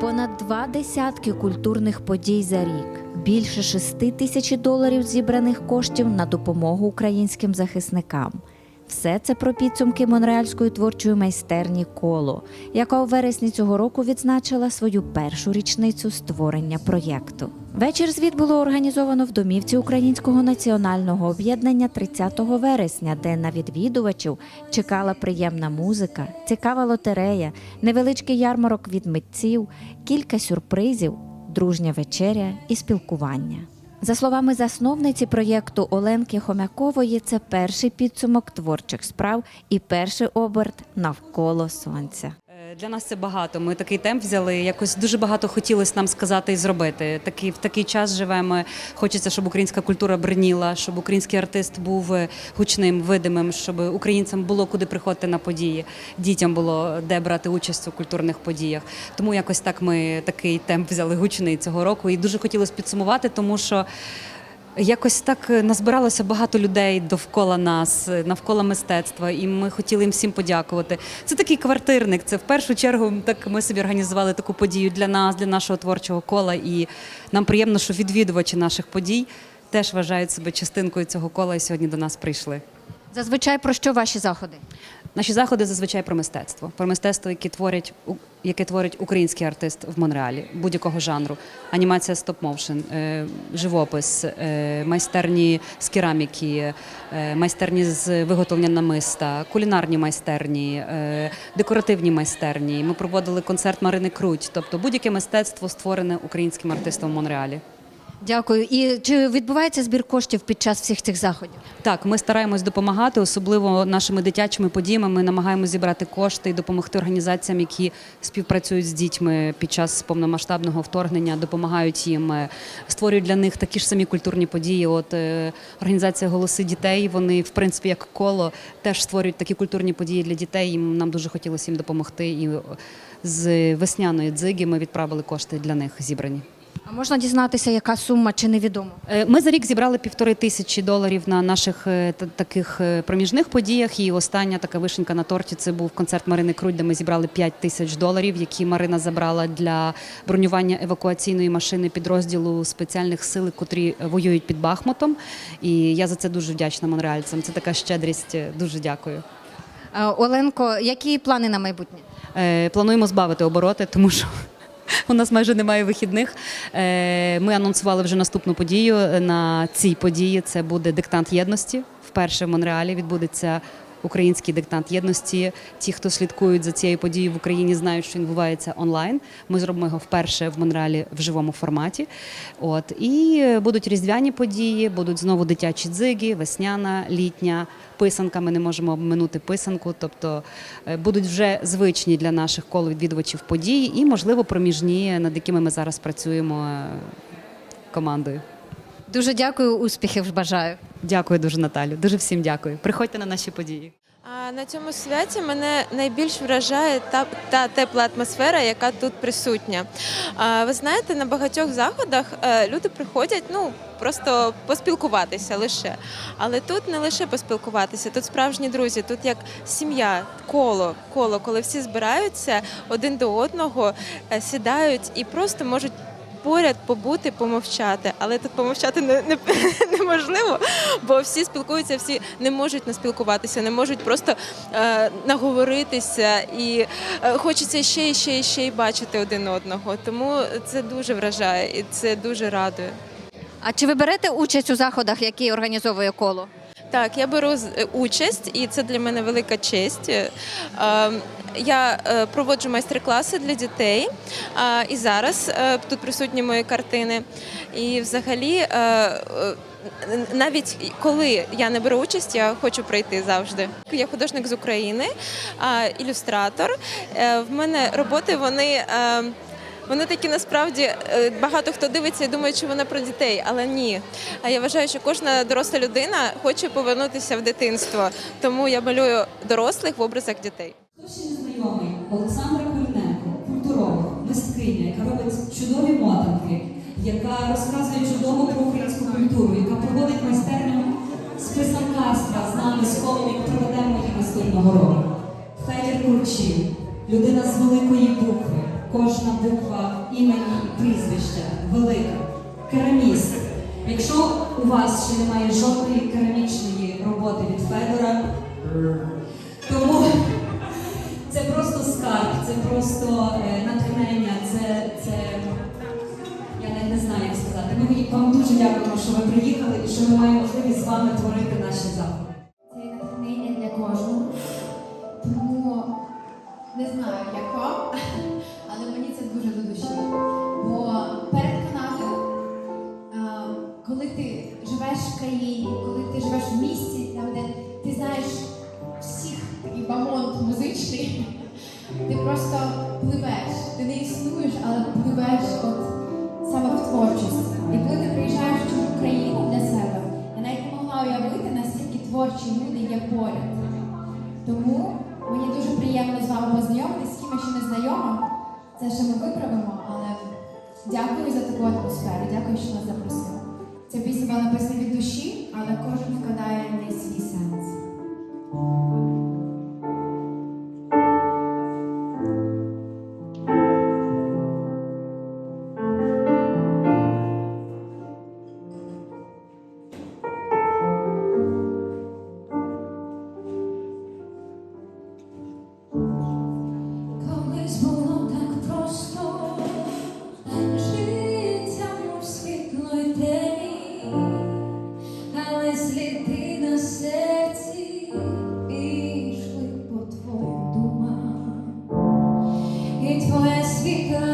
Понад два десятки культурних подій за рік, більше шести тисяч доларів зібраних коштів на допомогу українським захисникам. Все це про підсумки Монреальської творчої майстерні коло, яка у вересні цього року відзначила свою першу річницю створення проєкту. Вечір звіт було організовано в домівці Українського національного об'єднання 30 вересня, де на відвідувачів чекала приємна музика, цікава лотерея, невеличкий ярмарок від митців, кілька сюрпризів, дружня вечеря і спілкування. За словами засновниці проєкту Оленки Хомякової, це перший підсумок творчих справ і перший оберт навколо сонця. Для нас це багато. Ми такий темп взяли. Якось дуже багато хотілося нам сказати і зробити. Такий в такий час живемо. Хочеться, щоб українська культура бриніла, щоб український артист був е, гучним, видимим, щоб українцям було куди приходити на події, дітям було де брати участь у культурних подіях. Тому якось так ми такий темп взяли гучний цього року. І дуже хотілося підсумувати, тому що. Якось так е, назбиралося багато людей довкола нас, е, навколо мистецтва, і ми хотіли їм всім подякувати. Це такий квартирник. Це в першу чергу так ми собі організували таку подію для нас, для нашого творчого кола. І нам приємно, що відвідувачі наших подій теж вважають себе частинкою цього кола і сьогодні до нас прийшли. Зазвичай про що ваші заходи? Наші заходи зазвичай про мистецтво, про мистецтво, яке творять яке творить український артист в Монреалі будь-якого жанру. Анімація стоп-моушен, е, живопис, е, майстерні з кераміки, е, майстерні з виготовлення намиста, кулінарні майстерні, е, декоративні майстерні. Ми проводили концерт Марини Круть, тобто будь-яке мистецтво створене українським артистом в Монреалі. Дякую. І чи відбувається збір коштів під час всіх цих заходів? Так, ми стараємось допомагати, особливо нашими дитячими подіями. Ми намагаємося зібрати кошти і допомогти організаціям, які співпрацюють з дітьми під час повномасштабного вторгнення, допомагають їм, е, створюють для них такі ж самі культурні події. От е, організація Голоси дітей. Вони, в принципі, як коло, теж створюють такі культурні події для дітей. І нам дуже хотілося їм допомогти. І з весняної дзиги ми відправили кошти для них зібрані. А можна дізнатися, яка сума чи невідомо? Е, Ми за рік зібрали півтори тисячі доларів на наших е, таких е, проміжних подіях. І остання така вишенька на торті це був концерт Марини Круть, де ми зібрали 5 тисяч доларів, які Марина забрала для бронювання евакуаційної машини підрозділу спеціальних сил, котрі воюють під Бахмутом. І я за це дуже вдячна монреальцям. Це така щедрість. Дуже дякую. Оленко, які плани на майбутнє? Плануємо збавити обороти, тому що. У нас майже немає вихідних. Е, Ми анонсували вже наступну подію. На цій події це буде диктант єдності. Вперше в Монреалі відбудеться український диктант єдності. Ті, хто слідкують за цією подією в Україні, знають, що він відбувається онлайн. Ми зробимо його вперше в Монреалі в живому форматі. От і будуть різдвяні події, будуть знову дитячі дзиги, весняна, літня. Писанка ми не можемо обминути писанку, тобто е, будуть вже звичні для наших кол відвідувачів події і, можливо, проміжні, над якими ми зараз працюємо е, командою. Дуже дякую, успіхів бажаю. Дякую дуже, Наталю. Дуже всім дякую. Приходьте на наші події. А на цьому святі мене найбільш вражає та, та тепла атмосфера, яка тут присутня. А, ви знаєте, на багатьох заходах е, люди приходять ну просто поспілкуватися лише. Але тут не лише поспілкуватися, тут справжні друзі, тут як сім'я, коло, коло, коли всі збираються один до одного, е, сідають і просто можуть. Поряд побути, помовчати, але тут помовчати не, не, неможливо, бо всі спілкуються, всі не можуть наспілкуватися, не можуть просто е, наговоритися, і е, хочеться ще і ще і ще й бачити один одного. Тому це дуже вражає і це дуже радує. А чи ви берете участь у заходах, які організовує коло? Так, я беру е, участь, і це для мене велика честь. Е, е, Я е, проводжу майстер-класи для дітей, і зараз тут присутні мої картини. І взагалі, навіть коли я не беру участь, я хочу прийти завжди. Я художник з України, ілюстратор. В мене роботи вони. Вони такі насправді е, багато хто дивиться і думає, що вона про дітей, але ні. А я вважаю, що кожна доросла людина хоче повернутися в дитинство. Тому я малюю дорослих в образах дітей. Хто ще не знайомий? Олександра Куліненко, культуролог, мисткиня, яка робить чудові мотанки, яка розказує чудово про українську культуру, яка проводить майстерню з писанкарства з нами з колом, проведемо її наступного року. Федір Курчів, людина з великої букви, кожна буква імені і прізвища велика. Кераміст. Якщо у вас ще немає жодної керамічної роботи від Федора, тому це просто скарб, це просто е, натхнення, це, це я навіть не знаю, як сказати. Ми вам дуже дякуємо, що ви приїхали і що ми маємо можливість з вами творити наші заходи. Коли ти живеш в країні, коли ти живеш в місті, там, де ти знаєш всіх такий бамонт музичний, ти просто пливеш. Ти не існуєш, але пливеш от саме в творчість. І коли ти приїжджаєш в чужу країну для себе, я навіть не могла уявити, наскільки творчі люди є поряд. Тому мені дуже приємно з вами познайомитися, з ким ще не знайома. Це ще ми виправимо, але дякую за таку атмосферу, дякую, що нас запросили. Ця пісня була написана від душі, але кожен вкладає в і твоя світла